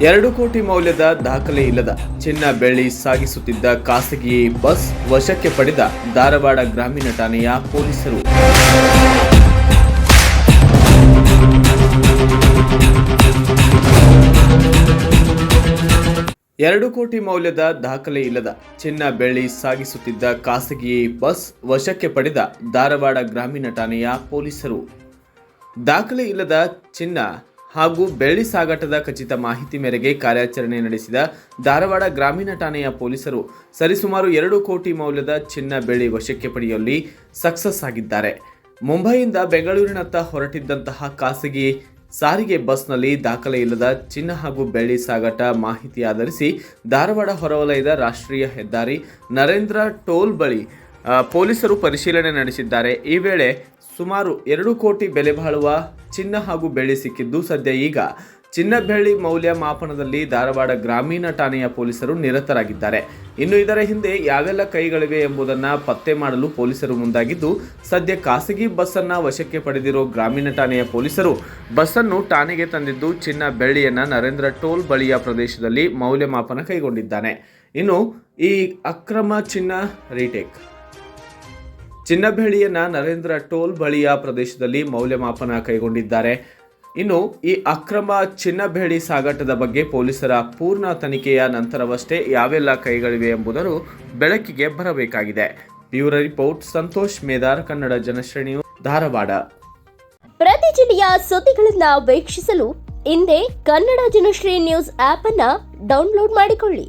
ಎರಡು ಕೋಟಿ ಮೌಲ್ಯದ ದಾಖಲೆ ಇಲ್ಲದ ಚಿನ್ನ ಬೆಳ್ಳಿ ಸಾಗಿಸುತ್ತಿದ್ದ ಖಾಸಗಿ ಬಸ್ ವಶಕ್ಕೆ ಪಡೆದ ಧಾರವಾಡ ಗ್ರಾಮೀಣ ಠಾಣೆಯ ಪೊಲೀಸರು. ಎರಡು ಕೋಟಿ ಮೌಲ್ಯದ ದಾಖಲೆ ಇಲ್ಲದ ಚಿನ್ನ ಬೆಳ್ಳಿ ಸಾಗಿಸುತ್ತಿದ್ದ ಖಾಸಗಿ ಬಸ್ ವಶಕ್ಕೆ ಪಡೆದ ಧಾರವಾಡ ಗ್ರಾಮೀಣ ಠಾಣೆಯ ಪೊಲೀಸರು. ದಾಖಲೆ ಇಲ್ಲದ ಚಿನ್ನ ಹಾಗೂ ಬೆಳ್ಳಿ ಸಾಗಾಟದ ಖಚಿತ ಮಾಹಿತಿ ಮೇರೆಗೆ ಕಾರ್ಯಾಚರಣೆ ನಡೆಸಿದ ಧಾರವಾಡ ಗ್ರಾಮೀಣ ಠಾಣೆಯ ಪೊಲೀಸರು ಸರಿಸುಮಾರು ಎರಡು ಕೋಟಿ ಮೌಲ್ಯದ ಚಿನ್ನ ಬೆಳ್ಳಿ ವಶಕ್ಕೆ ಪಡೆಯುವಲ್ಲಿ ಸಕ್ಸಸ್ ಆಗಿದ್ದಾರೆ. ಮುಂಬೈಯಿಂದ ಬೆಂಗಳೂರಿನತ್ತ ಹೊರಟಿದ್ದಂತಹ ಖಾಸಗಿ ಸಾರಿಗೆ ಬಸ್ನಲ್ಲಿ ದಾಖಲೆ ಇಲ್ಲದ ಚಿನ್ನ ಹಾಗೂ ಬೆಳ್ಳಿ ಸಾಗಾಟ ಮಾಹಿತಿ ಆಧರಿಸಿ ಧಾರವಾಡ ಹೊರವಲಯದ ರಾಷ್ಟ್ರೀಯ ಹೆದ್ದಾರಿ ನರೇಂದ್ರ ಟೋಲ್ ಬಳಿ ಪೊಲೀಸರು ಪರಿಶೀಲನೆ ನಡೆಸಿದ್ದಾರೆ. ಈ ವೇಳೆ ಸುಮಾರು ಎರಡು ಕೋಟಿ ಬೆಲೆ ಬಾಳುವ ಚಿನ್ನ ಹಾಗೂ ಬೆಳ್ಳಿ ಸಿಕ್ಕಿದ್ದು ಸದ್ಯ ಈಗ. ಚಿನ್ನ ಬೆಳ್ಳಿ ಮೌಲ್ಯ ಮಾಪನದಲ್ಲಿ ಧಾರವಾಡ ಗ್ರಾಮೀಣ ಠಾಣೆಯ ಪೊಲೀಸರು ನಿರತರಾಗಿದ್ದಾರೆ. ಇನ್ನು ಇದರ ಹಿಂದೆ ಯಾವೆಲ್ಲ ಕೈಗಳಿವೆ ಎಂಬುದನ್ನು ಪತ್ತೆ ಮಾಡಲು ಪೊಲೀಸರು ಮುಂದಾಗಿದ್ದು, ಸದ್ಯ ಖಾಸಗಿ ಬಸ್ಸನ್ನು ವಶಕ್ಕೆ ಪಡೆದಿರೋ ಗ್ರಾಮೀಣ ಠಾಣೆಯ ಪೊಲೀಸರು ಬಸ್ಸನ್ನು ಠಾಣೆಗೆ ತಂದಿದ್ದು ಚಿನ್ನ ಬೆಳ್ಳಿಯನ್ನ ನರೇಂದ್ರ ಟೋಲ್ ಬಳಿಯ ಪ್ರದೇಶದಲ್ಲಿ ಮೌಲ್ಯಮಾಪನ ಕೈಗೊಂಡಿದ್ದಾನೆ. ಇನ್ನು ಈ ಅಕ್ರಮ ಚಿನ್ನ ರೀಟೇಕ್. ಚಿನ್ನಬೆಳ್ಳಿಯನ್ನ ನರೇಂದ್ರ ಟೋಲ್ ಬಳಿಯ ಪ್ರದೇಶದಲ್ಲಿ ಮೌಲ್ಯಮಾಪನ ಕೈಗೊಂಡಿದ್ದಾರೆ. ಇನ್ನು ಈ ಅಕ್ರಮ ಚಿನ್ನಬೆಳ್ಳಿ ಸಾಗಾಟದ ಬಗ್ಗೆ ಪೊಲೀಸರ ಪೂರ್ಣ ತನಿಖೆಯ ನಂತರವಷ್ಟೇ ಯಾವೆಲ್ಲ ಕೈಗಳಿವೆ ಎಂಬುದನ್ನು ಬೆಳಕಿಗೆ ಬರಬೇಕಾಗಿದೆ. ಬ್ಯೂರೋ ರಿಪೋರ್ಟ್, ಸಂತೋಷ್ ಮೇದಾರ್, ಕನ್ನಡ ಜನಶ್ರೇಣಿಯು ಧಾರವಾಡ. ಪ್ರತಿ ಜಿಲ್ಲೆಯ ಸುದ್ದಿಗಳನ್ನ ವೀಕ್ಷಿಸಲು ಇಂದೇ ಕನ್ನಡ ಜನಶ್ರೀ ನ್ಯೂಸ್ ಆಪ್ ಅನ್ನ ಡೌನ್ಲೋಡ್ ಮಾಡಿಕೊಳ್ಳಿ.